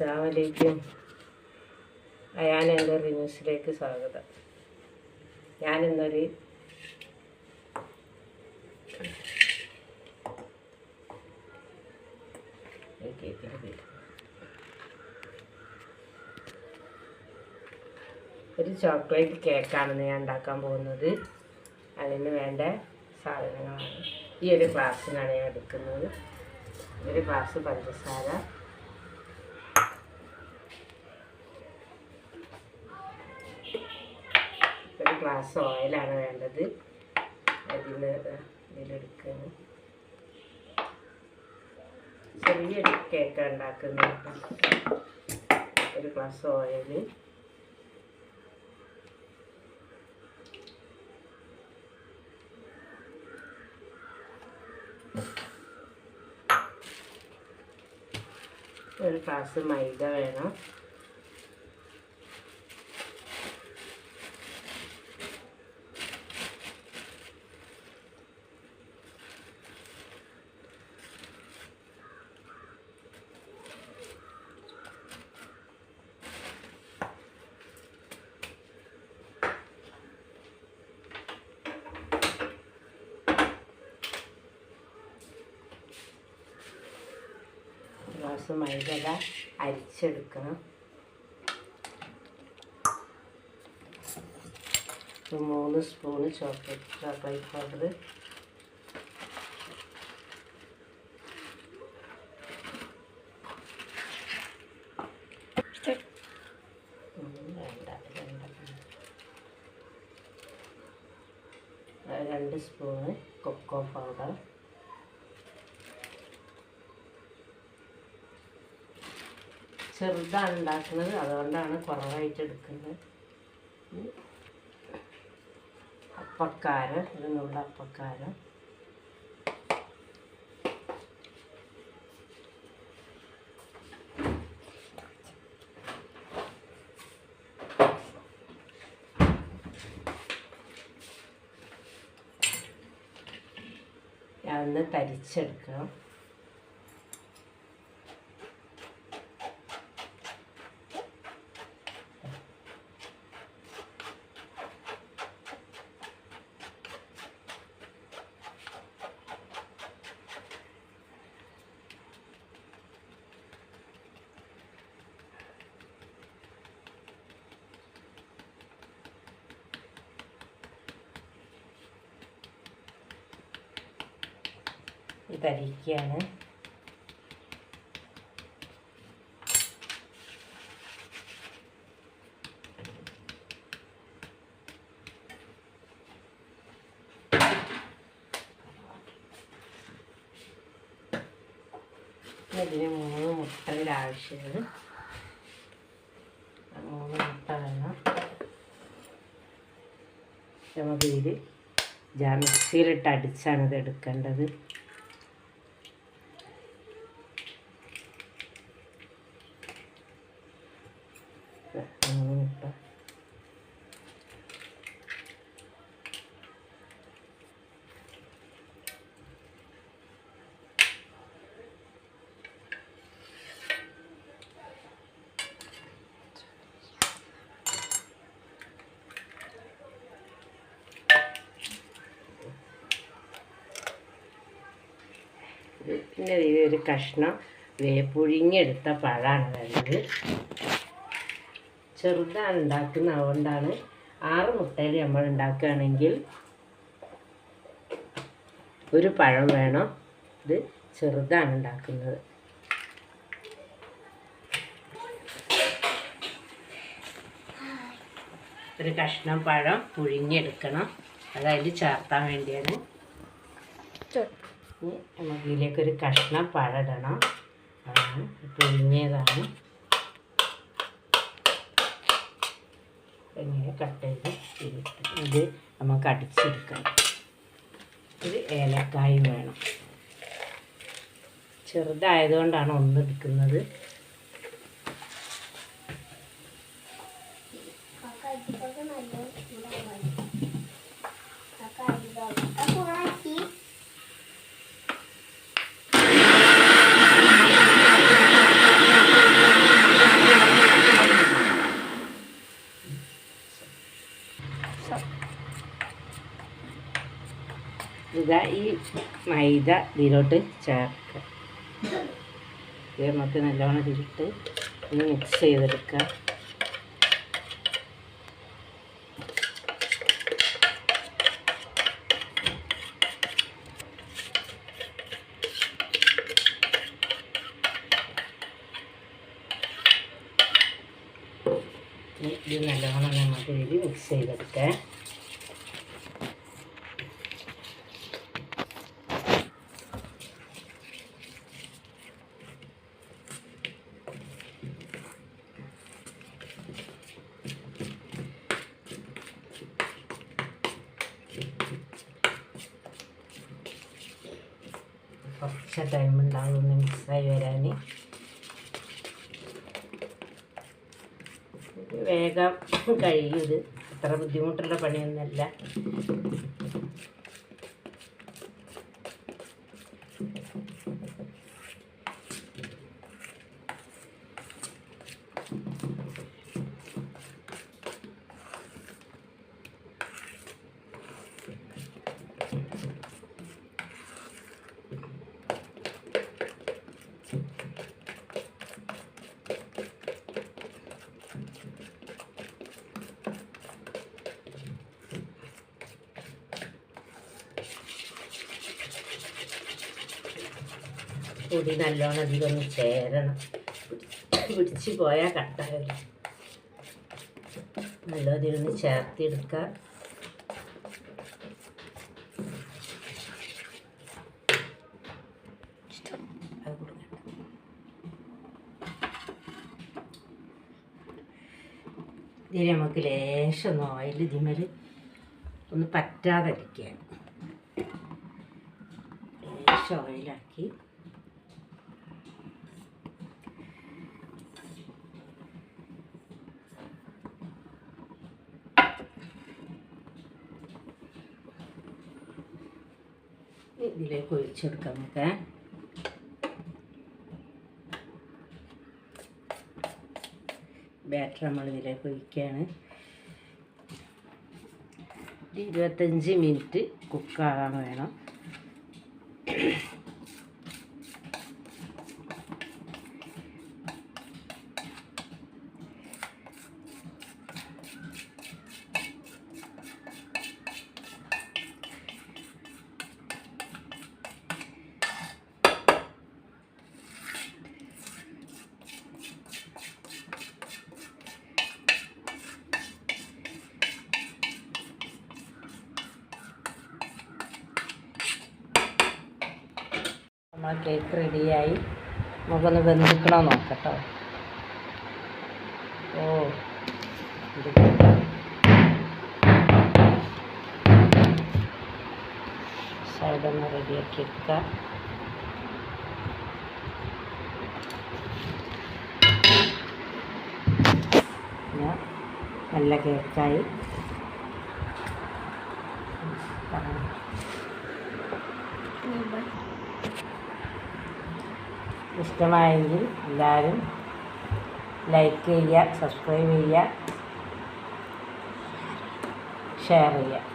അസ്സാമലൈക്കും അയാൻ എന്റെ റിന്യൂസിലേക്ക് സ്വാഗതം. ഞാനിന്നൊരു. ഒരു ചോക്ലേറ്റ് കേക്കാണ് ഞാൻ ഉണ്ടാക്കാൻ പോകുന്നത്. അതിന് വേണ്ട സാധനങ്ങളാണ്. ഈ ഒരു ഗ്ലാസ്സിനാണ് ഞാൻ എടുക്കുന്നത്. ഒരു ഗ്ലാസ് പഞ്ചസാര ഒരു ഗ്ലാസ് ഓയിലാണ് വേണ്ടത്. അതിന് ഇതിലെടുക്കുന്നു ചെറിയൊരു കേക്ക് ഉണ്ടാക്കുന്നത്. ഒരു ഗ്ലാസ് ഓയിൽ ഒരു ഗ്ലാസ് മൈദ വേണം. ഗ്ലാസ് മൈദ അരിച്ചെടുക്കണം. മൂന്ന് സ്പൂണ് ചോക്ലേറ്റ് ചോക്ലേറ്റ് പൗഡർ രണ്ട് സ്പൂണ് കൊക്കോ പൗഡർ. ചെറുതാണ് ഉണ്ടാക്കുന്നത് അതുകൊണ്ടാണ് കുറവായിട്ട് എടുക്കുന്നത്. അപ്പക്കാരം. ഇതിനുള്ള അപ്പക്കാരം. അതൊന്ന് തരിച്ചെടുക്കണം. തരിക്കുകയാണ് ഇതിന് മൂന്ന് മുട്ടയുടെ ആവശ്യമാണ് മൂന്ന് മുട്ട വേണം. നമുക്കിതിൽ ജാ മിക്സിയിലിട്ട് അടിച്ചാണ് ഇത് എടുക്കേണ്ടത് മൂന്ന് മുട്ട ഇത് പിന്നെ ഈ ഒരു കഷ്ണം വേപ്പുഴിഞ്ഞെടുത്ത പഴമാണ് വേണ്ടത് ചെറുതാണ് ഉണ്ടാക്കുന്നത് അതുകൊണ്ടാണ് ആറ് മുട്ടയിൽ നമ്മൾ ഉണ്ടാക്കുകയാണെങ്കിൽ ഒരു പഴം വേണം. ഇത് ചെറുതാണ് ഉണ്ടാക്കുന്നത്. ഒരു കഷ്ണം പഴം പുഴുങ്ങിയെടുക്കണം. അതായത് ചേർത്താൻ വേണ്ടിയാണ്. ഇനി നമുക്ക് ഇതിലേക്ക് ഒരു കഷ്ണം പഴടണം. അതാണ് പിഴിഞ്ഞതാണ് ഇങ്ങനെ കട്ട് ചെയ്ത് ഇത് നമുക്ക് അടിച്ചെടുക്കണം ഇത് ഏലക്കായും വേണം. ചെറുതായതുകൊണ്ടാണ് ഒന്ന് എടുക്കുന്നത്. ഇതാ ഈ മൈദ ഇതിലോട്ട് ചേർക്കുക ഇത് നമുക്ക് നല്ലോണം ഇതിലിട്ട് മിക്സ് ചെയ്തെടുക്കുക ഇത് നല്ലോണം നമുക്ക് ഇതിൽ മിക്സ് ചെയ്തെടുക്കാം. കുറച്ച് ടൈം ഉണ്ടാവും ഒന്ന് മിക്സായി വരാൻ വേഗം കഴിയും ഇത്. അത്ര ബുദ്ധിമുട്ടുള്ള പണിയൊന്നുമല്ല. പൊടി നല്ലോണം അധികം ചേരണം. പിടിച്ച് പോയാൽ കട്ടാവില്ല നല്ലതിലൊന്ന് കൊടുക്കണ്ട. ഇതിൽ നമുക്ക് ലേശം ഓയിൽ ഇതിമേൽ ഒന്ന് പറ്റാതിരിക്കാൻ ലേശം ഓയിലാക്കി ഇതിലേക്ക് ഒഴിച്ചെടുക്കാം നമുക്ക് ബാറ്റർ നമ്മൾ ഇതിലേക്ക് ഒഴിക്കുകയാണ് ഇരുപത്തഞ്ച് മിനിറ്റ് കുക്കാകാൻ വേണം. നമ്മളെ കേക്ക് റെഡിയായി നമുക്കൊന്ന് ബന്ധുക്കണോ നോക്കട്ടോ. ഓ സൈഡൊന്ന് റെഡിയാക്കി എടുക്ക നല്ല കേക്കായി ഇഷ്ടമായെങ്കിൽ എല്ലാവരും ലൈക്ക് ചെയ്യുക സബ്സ്ക്രൈബ് ചെയ്യുക ഷെയർ ചെയ്യുക.